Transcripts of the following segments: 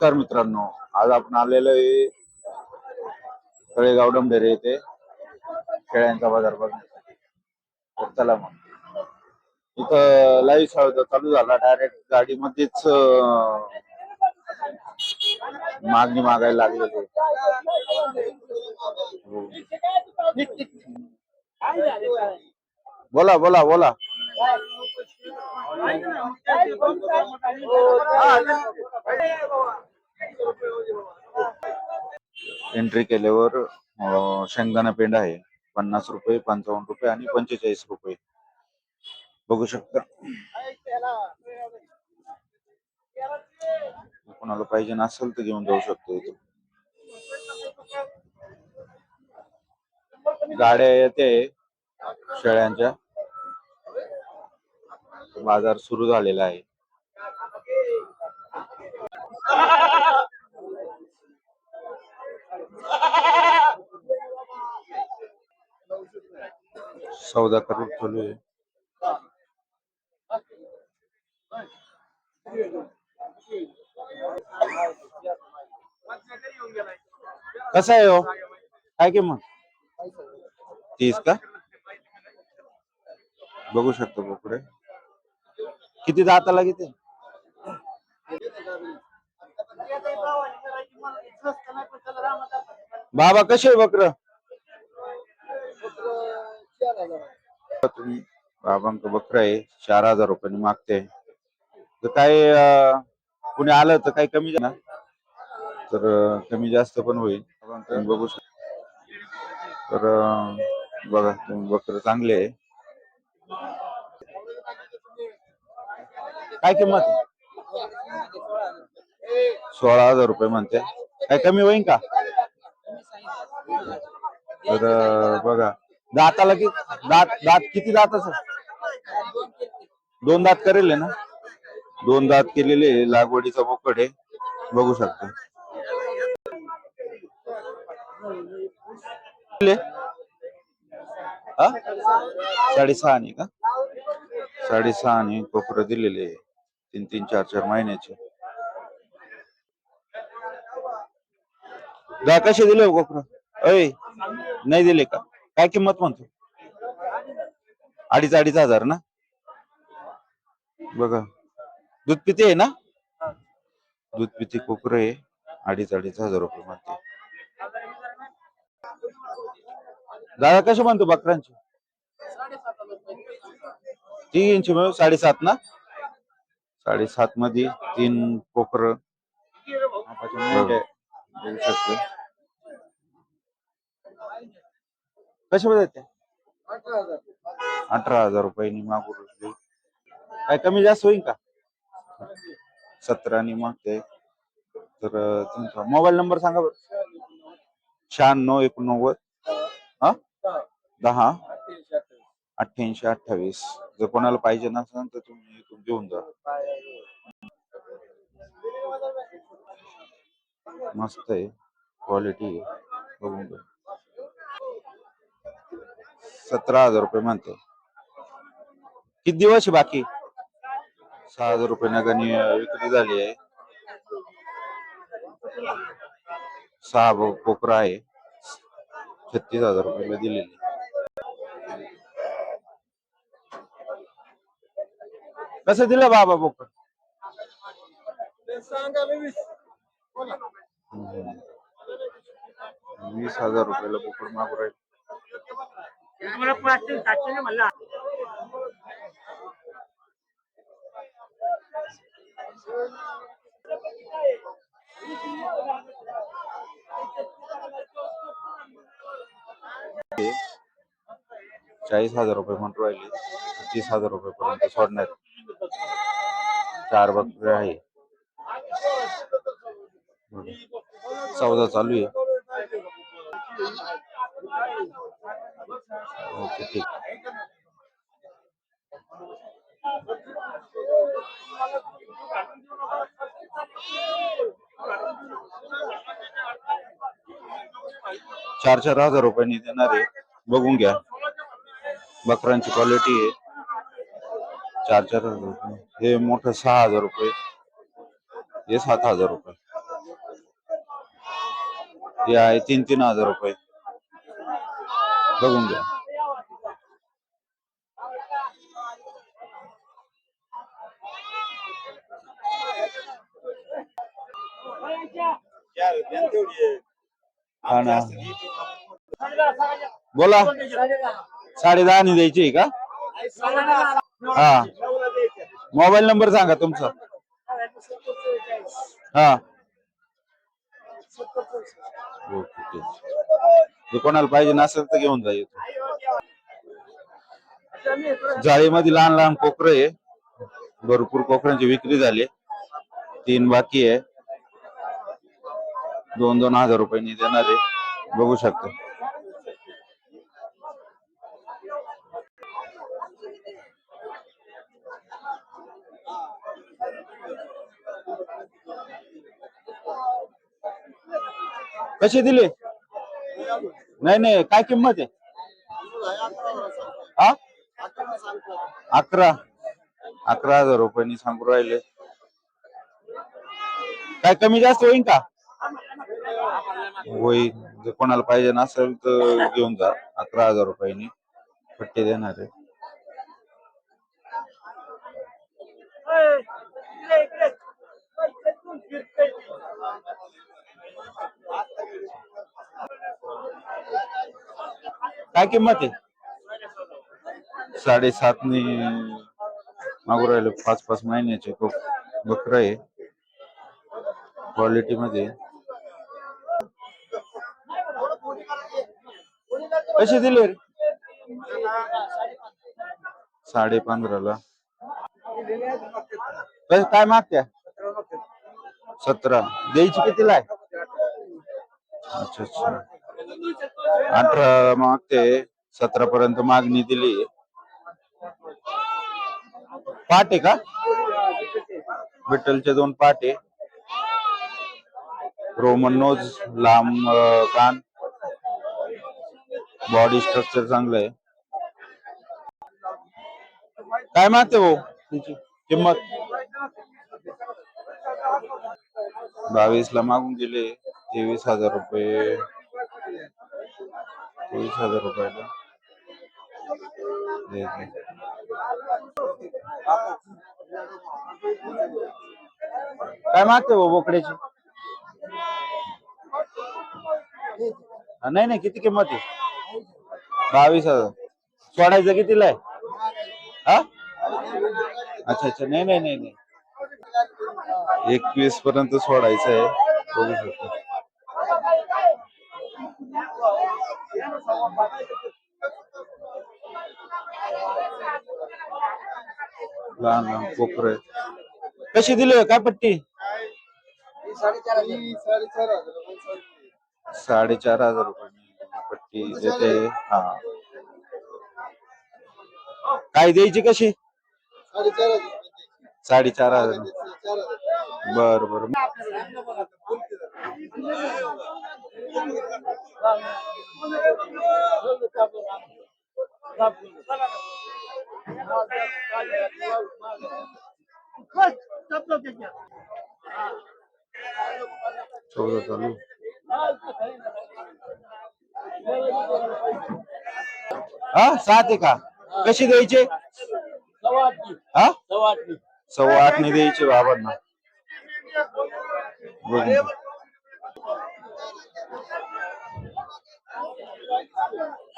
नमस्कार मित्रांनो आज आपण आलेलो आहे तळेगाव डंबेरे येथे. शेळ्यांचा बाजार बघण्यासाठी. तर चला मग. इथं लाईव्ह सौदा चालू झाला. डायरेक्ट गाडीमध्येच मागणी मागायला लागलेली हो. बोला बोला बोला. बोला एंट्री केल्यावर शेंगदाणा पेंड आहे. पन्नास रुपये पंचावन्न रुपये आणि पंचेचाळीस रुपये. बघू शकता. कोणाला पाहिजे असेल तर घेऊन जाऊ शकतो इथे गाड्या येते शेळ्यांच्या. बाजार सुरू झालेला आहे. सौदा आहे कसं आहे हो काय किंमत तीस का? बघू शकतो बोकडे किती दाताला किती बाबा, कसे बकर? तुम्ही बाबांक बकर आहे चार हजार रुपयांनी मागते तर काय अं, कुणी आलं तर काही कमी ना? तर अं, कमी जास्त पण होईल. तुम्ही बघू शकता. तर अं, बघा तुम्ही बकर चांगले आहे. काय किंमत आहे? सोळा हजार रुपये म्हणते. काय कमी होईल का? तर अं, बघा. दाताला की दात दात किती दात दोन दात करेल आहे ना? दोन दात केलेले लागवडीचा बोकड आहे. बघू शकतो. हा? साडेसहा आणि का? साडेसहा आणि कोपर दिलेले तीन तीन चार चार महिन्याचे. दा कसे दिले हो कोपर अय नाही दिले का? काय किंमत म्हणतो? अडीच अडीच हजार ना? बघा. दूध पिते आहे ना? दूध पिते कोकर आहे. अडीच अडीच हजार रुपये म्हणते. दादा कसे म्हणतो बकरांचे तीन इंच मिळू म्हणजे साडेसात ना? साडेसात मध्ये तीन कोकर कसे मध्ये ते? अठरा हजार रुपयांनी मागून बसले. काय कमी जास्त होईल का? सतरानी मागते. तर अं, तुमचा मोबाईल नंबर सांगा बरं. शहाण्णव एकोणनव्वद. हा? दहा. अठ्ठ्याऐंशी अठ्ठावीस. जर कोणाला पाहिजे नसेल तर तुम्ही इथून घेऊन जा. मस्त आहे. क्वालिटी बघून घ्या. सतरा हजार रुपये म्हणते किती दिवस आहे बाकी? सहा हजार रुपये नगानी विक्री झाली आहे. सहा पोकरा आहे. छत्तीस हजार रुपयाला दिलेली कसं दिलं बाबा पोकर वीस हजार रुपयाला पोकर मागू राहील. चाळीस हजार रुपये म्हणून राहिले. तीस हजार रुपये पर्यंत सोडणार. चार बकरे आहे. चौदा चालू आहे. चार चार हज़ार रुपयांनी देणार आहे बघून घ्या। बकरांची क्वालिटी आहे. चार चार हज़ार रुपये। हे सहा हज़ार रुपये. हे सात हज़ार रुपये. ते आहे तीन तीन हज़ार रुपये. बघून घ्या. बोला. साडे दहा नि द्यायची आहे का? हा. मोबाईल नंबर सांगा तुमचा. हा. ओके. कोणाला पाहिजे नसेल तर घेऊन जाईल जाळीमध्ये लहान लहान कोकरे आहे. भरपूर कोकरांची विक्री झाली तीन बाकी आहे. दोन दोन हजार रुपयांनी देणार आहे. बघू शकतो. कसे दिले? नाही नाही काय किंमत आहे? हा? अकरा. अकरा हजार रुपयांनी सांगू राहिले. काय कमी जास्त होईल का? होईल जर कोणाला पाहिजे असेल तर घेऊन जा. अकरा हजार रुपयांनी पट्टी देणार आहे. काय किंमत आहे? साडेसातनी मागू राहिले पाच पाच महिन्याचे खूप बकर आहे. क्वालिटी मध्ये. कसे दिले? रे साडे पंधराला काय काय मागत्या? सतरा. द्यायची कितीला आहे? अच्छा अच्छा. अठरा मागते सतरा पर्यंत मागणी दिली. पाटे आहे का? विठ्ठलचे दोन पाटे रोमन नोज लांब कान. बॉडी स्ट्रक्चर चांगलं आहे. काय मागते भाऊ? तुमची किंमत? बावीस ला मागून गेले तेवीस हजार रुपये. तेवीस हजार रुपयाला. काय मागते भाऊ बोकड्याची? नाही नाही किती किंमत आहे? बावीस हजार. सोडायचं कितीला आहे? हा? अच्छा अच्छा नाही नाही नाही नाही. एकवीस पर्यंत सोडायचं आहे. बघू शकतो. लहान लहान आहेत. कशी दिली काय पट्टी? साडेचार हजार रुपये पट्टी देते. हा. काय द्यायची कशी? साडेचार हजार. बर बर. चौदा चालू हा? सात आहे का? कशी द्यायचे? हा? सव्वा आठ ने द्यायचे बाबांना. बघून घे.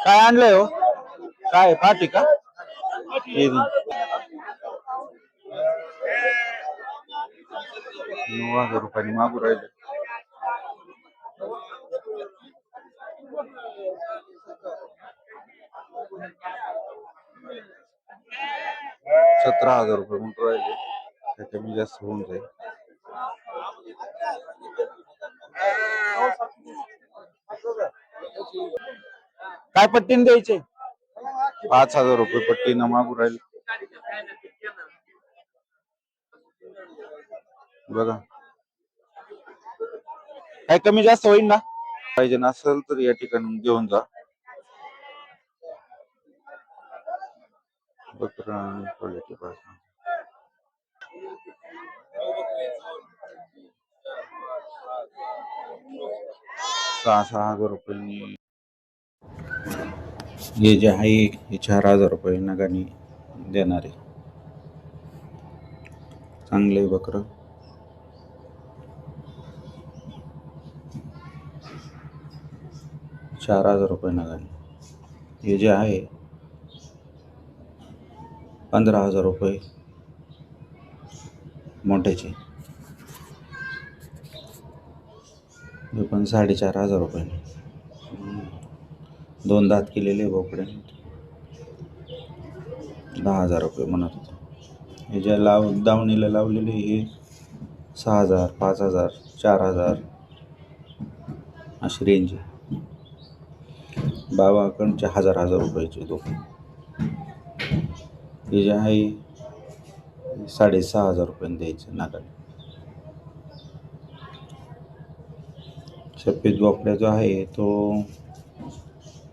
काय आणलंय हो? काय पाठी का? हे दे. नऊ हजार रुपयांनी मागू राहिले. सतरा हजार रुपये म्हणून राहिले. काय कमी जास्त होऊन जाईल. काय पट्टीने द्यायचे? पाच हज़ार रुपये पट्टीनं मागू राहिले. बघा. कमी जास्त ना? पाहिजे जा. सहा सहा हज़ार रुपयांनी हे जे आहे हे चार हजार रुपये नगाने देणारे. चांगले बकरं. चार हजार रुपये नगाने. हे जे आहे पंधरा हजार रुपये मोठ्याचे. हे पण साडेचार हजार रुपये. दोन दात केलेले बोकडे दहा हजार रुपये म्हणत होते. हे ज्या लाव दावणीला लावलेले हे सहा हजार पाच हजार चार हजार अशी रेंज आहे. बाबाकडचे हजार हजार रुपयाचे दोन हे जे आहे साडेसहा हजार रुपयाने द्यायचं नागाने सफेद बोकड्या जो आहे तो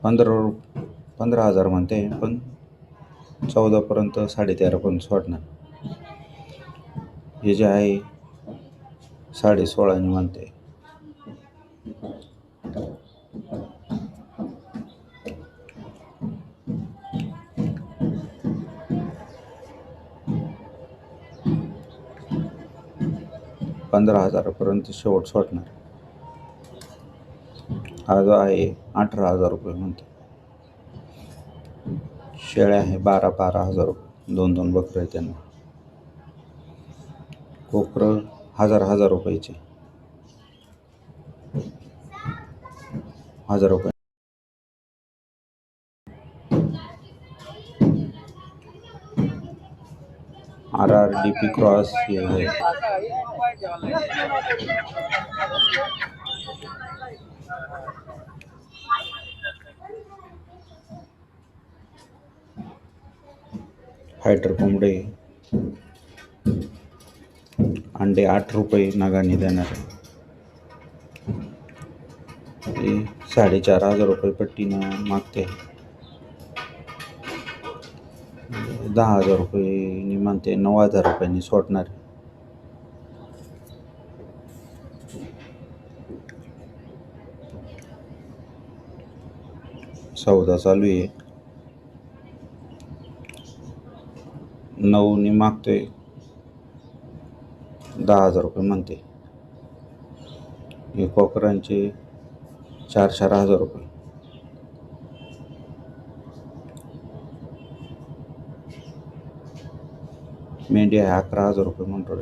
पंधरा पंधरा हजार म्हणते पण चौदापर्यंत साडेतेरापर्यंत सोडणार. हे जे आहे साडे सोळाने म्हणते. पंधरा हजारापर्यंत शेवट सोडणार. हा जो आहे अठरा हजार रुपये म्हणतो. शेळ्या आहे बारा बारा हजार रुपये. दोन दोन बकरं आहे त्यांना. कोकरं हजार हजार रुपयाचे. हजार रुपये. R R D P cross हे फायटर कोंबडे अंडे आठ रुपये नगाने देणार. हे साडेचार हजार रुपये पट्टीनं मागते. दहा हजार रुपये मानते नऊ हजार रुपयांनी सोडणार. सौदा चालू आहे. नऊनी मागतोय. दहा हजार रुपये म्हणते. हे कॉकरांचे चार चार हजार रुपये. मेंढी आहे अकरा हजार रुपये म्हणतो